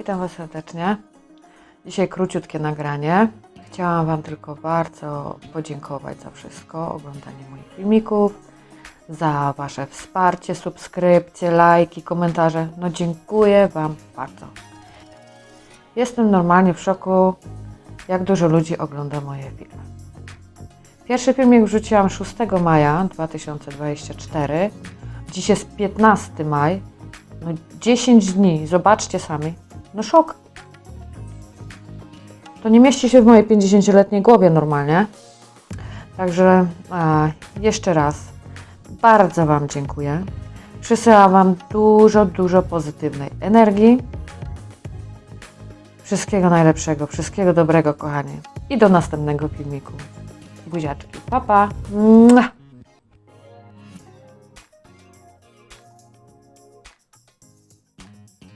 Witam Was serdecznie. Dzisiaj króciutkie nagranie. Chciałam Wam tylko bardzo podziękować za wszystko, oglądanie moich filmików, za Wasze wsparcie, subskrypcje, lajki, komentarze. No dziękuję Wam bardzo. Jestem normalnie w szoku, jak dużo ludzi ogląda moje filmy. Pierwszy filmik wrzuciłam 6 maja 2024. Dziś jest 15 maj. No 10 dni, zobaczcie sami. No szok. To nie mieści się w mojej 50-letniej głowie normalnie. Także a, jeszcze raz bardzo Wam dziękuję. Przysyłam Wam dużo, dużo pozytywnej energii. Wszystkiego najlepszego, wszystkiego dobrego, kochani. I do następnego filmiku. Buziaczki. Pa, pa.